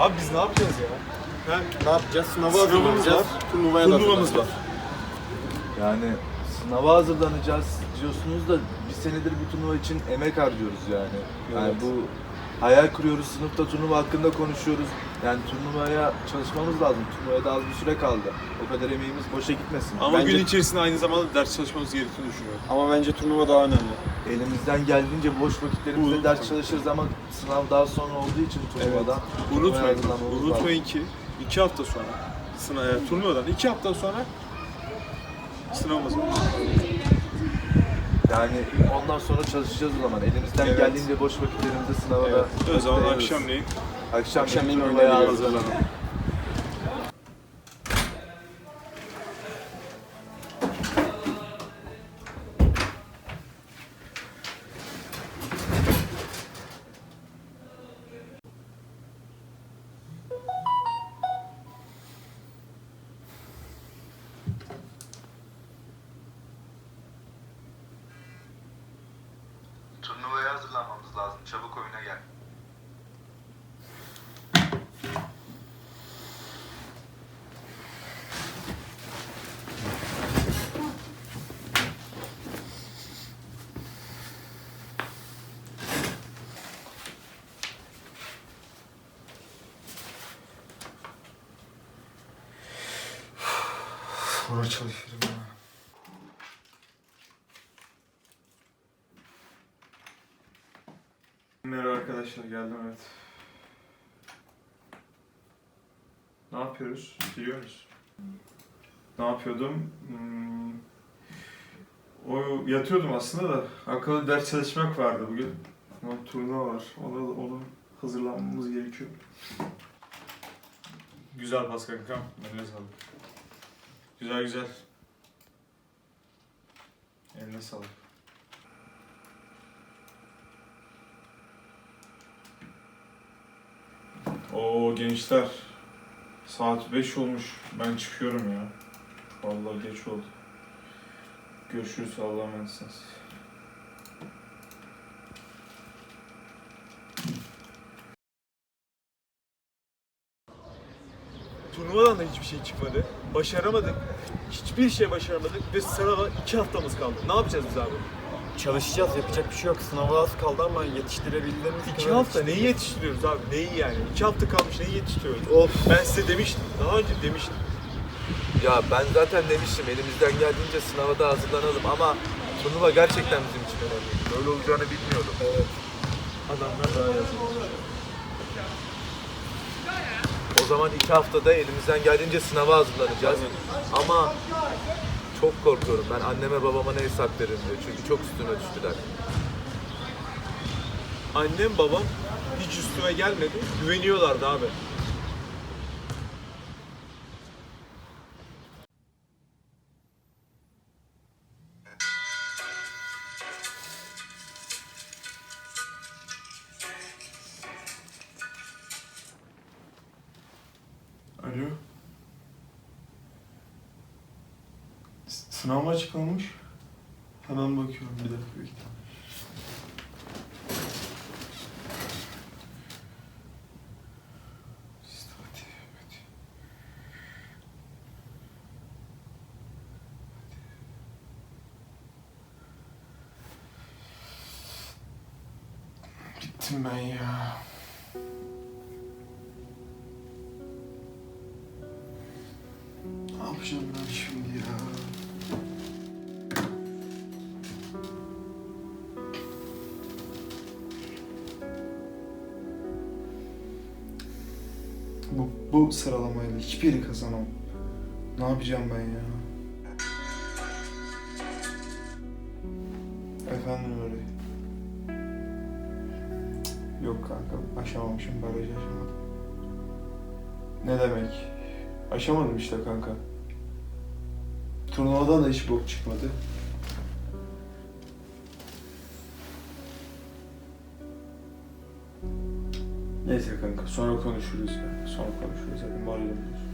Abi biz ne yapacağız ya? Ha? Ne yapacağız? Sınava Sınavımız hazırlanacağız. var. Turnuvaya da Turnuvamız var. Yani sınava hazırlanacağız diyorsunuz da bir senedir bu turnuva için emek harcıyoruz yani. Yani Evet. bu hayal kuruyoruz, sınıfta turnuva hakkında konuşuyoruz. Yani turnuvaya çalışmamız lazım. Turnuvaya da az bir süre kaldı. O kadar emeğimiz boşa gitmesin. Ama Bence- gün içerisinde aynı zamanda ders çalışmamız gerektiğini düşünüyorum. Ama bence turnuva daha önemli. Elimizden geldiğince boş vakitlerimizde ders çalışırız ama sınav daha sonra olduğu için turnuvadan turnuvaya Unutmayın, unutmayın ki iki hafta sonra sınav, yani turnuvadan iki hafta sonra sınavımız var. Yani ondan sonra çalışacağız o zaman. Elimizden Evet. geldiğince boş vakitlerimizde sınava da Evet. O zaman vakit akşamleyin Akşam Akşamleyin turnuvaya. Turnuvaya hazırlanmamız lazım. Çabuk oyuna gel. Sonra çalışırım ya. Merhaba arkadaşlar geldim evet. Ne yapıyoruz? Biliyoruz. Ne yapıyordum? Hmm, o yatıyordum aslında da akıllı ders çalışmak vardı bugün. Ama turnuva var. Ona onun hazırlanmamız gerekiyor. Güzel pas kankam. Eline sağlık. Güzel güzel. Eline sağlık. Oo gençler. Saat 5 olmuş. Ben çıkıyorum ya. Vallahi geç oldu. Görüşürüz. Allah'a emanetsiniz. Turnuvadan da hiçbir şey çıkmadı. Başaramadık. Hiçbir şey başaramadık ve sınava iki haftamız kaldı. Ne yapacağız biz abi? Çalışacağız. Yapacak bir şey yok. Sınava az kaldı ama yetiştirebildiğimiz İki kadar hafta neyi yetiştiriyoruz abi? Neyi yani? İki hafta kalmış neyi yetiştiriyoruz? Of. Ben size demiştim. Daha önce demiştim. Ya ben zaten demiştim elimizden geldiğince sınava da hazırlanalım ama turnuva gerçekten bizim için önemli. Böyle olacağını bilmiyordum. Evet. Adamlar daha yazıyor. O zaman iki haftada elimizden geldiğince sınava hazırlanacağız. Ama çok korkuyorum. Ben anneme babama ne hesap veririm diyor. Çünkü çok üstüne düştüler. Annem babam hiç üstüme gelmedi. Güveniyorlardı abi. Alo. Sınav mı açıklanmış? Hemen bakıyorum bir dakika bekle. Bittim ben ya. Ne yapacağım ben şimdi ya? Bu, bu sıralamayla hiçbiri kazanamam. Ne yapacağım ben ya? Efendim öyle. Yok kanka aşamamışım barajı aşamadım. Ne demek? Aşamadım işte kanka. Turnuvadan da hiç bok çıkmadı. Neyse kanka sonra konuşuruz. Sonra konuşuruz hadi moralim bozuldu.